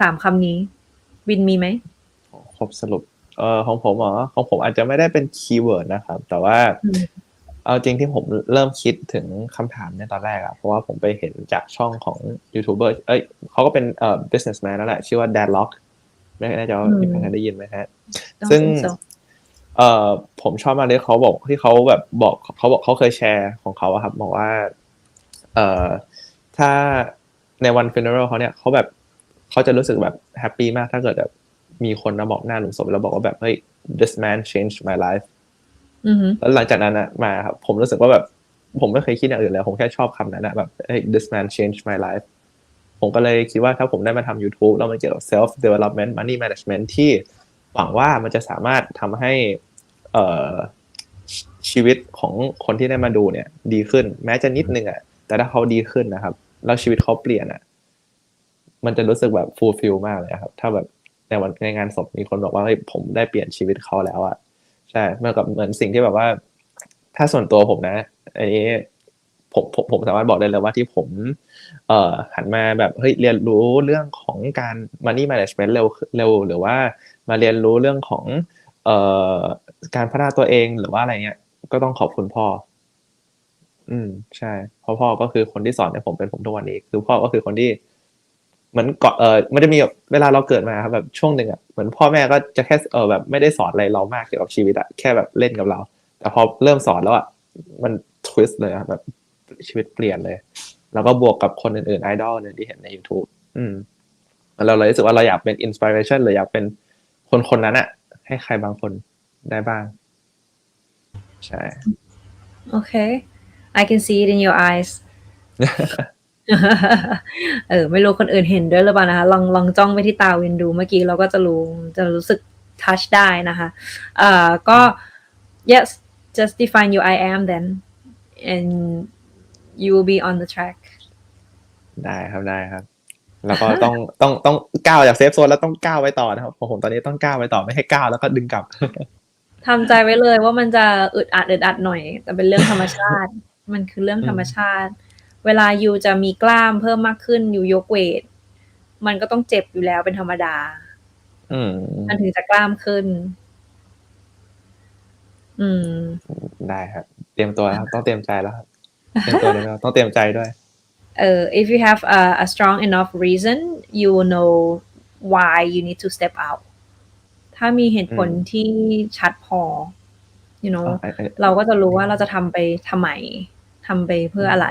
สามคำนี้วินมีไหมครบสรุปเออของผมเหรอของผมอาจจะไม่ได้เป็นคีย์เวิร์ดนะครับ แต่ว่าอืมเอาจริงที่ผมเริ่มคิดถึงคำถามเนี่ยตอนแรกอะเพราะว่าผมไปเห็นจากช่องของยูทูบเบอร์เอ้ยเขาก็เป็นเอ่อ businessman นั่นแหละ ชื่อว่า Dan Lok ไม่แน่ใจว่าอืมมีใครเคยได้ยินไหมฮะ Don't ซึ่ง think so เอ่อผมชอบมากเลยเขาบอกที่เขาแบบบอกเขาบอกเขาเคยแชร์ของเขาอะครับ บอกว่า เอ่อถ้าในวัน funeral เขาเนี่ยเขาแบบ เขาจะรู้สึกแบบแฮปปี้มากถ้าเกิดแบบมีคนมาบอกหน้าหลุมศพแล้วบอกว่าแบบเฮ้ย this man changed my life อือหือแล้วหลังจากนั้นอะมาครับผมรู้สึกว่าแบบ ผมไม่เคยคิดอย่างอื่นเลยผมแค่ชอบคำนั้นอะแบบเฮ้ย this man changed my life ผมก็เลยคิดว่าถ้าผมได้มาทำ YouTube แล้วมันเกี่ยวกับ self development money management ที่หวังว่ามันจะสามารถทำให้เอ่อชชีวิตของคนที่ได้มาดูเนี่ย ดีขึ้น แม้จะนิดนึงอะแต่ถ้าเขาดีขึ้นนะครับ แล้วชีวิตเขาเปลี่ยนอะ มันจะรู้สึกแบบ fulfill มากเลยครับ ถ้าแบบในวันในงานศพมีคนบอกว่าเฮ้ยผมได้เปลี่ยนชีวิตเขาแล้วอะใช่เหมื่อนกับเหมือนสิ่งที่แบบว่า ถ้าส่วนตัวผมนะอันนี้ผมผมผมสามารถบอกได้เลยว่าที่ผม เอ่อหันมาแบบเฮ้ยเรียนรู้เรื่องของการ money management เร็วเร็วหรือว่ามาเรียนรู้เรื่องของ เอ่อการพัฒนาตัวเองหรือว่าอะไรเงี้ย ก็ต้องขอบคุณพ่อ อืม ใช่เพราะพ่อก็คือคนที่สอนให้ผมเป็นผมทุกวันนี้ คือพ่อก็คือคนที่ เหมือนเกาะเออมันจะมีแบบเวลาเราเกิดมาครับแบบช่วงหนึ่งอะเหมือนพ่อแม่ก็จะแค่เออแบบไม่ได้สอนอะไรเรามากเกี่ยวกับชีวิตอะแค่แบบเล่นกับเรา แต่พอเริ่มสอนแล้วอะมันทวิสต์เลยอะแบบชีวิตเปลี่ยนเลย แล้วก็บวกกับคนอื่นๆไอดอลเนี่ยที่เห็นใน YouTube อืมเราเลยรู้สึกว่าเราอยากเป็นอินสปิเรชันหรืออยากเป็นคนคนนั้นอะให้ใครบางคนได้บ้าง ใช่ Okay I can see it in your eyes เออ ไม่รู้คนอื่นเห็นด้วยหรือเปล่านะคะ ลองลองจ้องไปที่ตาวินดูเมื่อกี้เราก็จะรู้จะรู้สึกทัชได้นะคะเอ่อก็ yes just define your I am then and you will be on the track ได้ครับได้ครับ แล้วก็ต้องต้องต้องก้าวจากเซฟโซนแล้วต้องก้าวไว้ต่อนะครับของผมตอนนี้ต้องก้าวไว้ต่อไม่ให้ก้าวแล้วก็ดึงกลับทำใจไว้เลยว่ามันจะอึดอัดอึดอัดหน่อย แต่เป็นเรื่องธรรมชาติ มันคือเรื่องธรรมชาติ เวลายูจะมีกล้ามเพิ่มมากขึ้นยูยกเวท มันก็ต้องเจ็บอยู่แล้วเป็นธรรมดา อืม มันถึงจะกล้ามขึ้น อืม ได้ครับ เตรียมตัวแล้วต้องเตรียมใจแล้วครับเตรียมตัวเลยไหมครับต้องเตรียมใจด้วย เอ่อ if you have a, a strong enough reason you will know why you need to step out ถ้ามีเหตุผลอืมที่ชัดพอ you know อ๋อไอ้ไอ้เราก็จะรู้ว่าเราจะทำไปทำไมทำไปเพื่ออะไร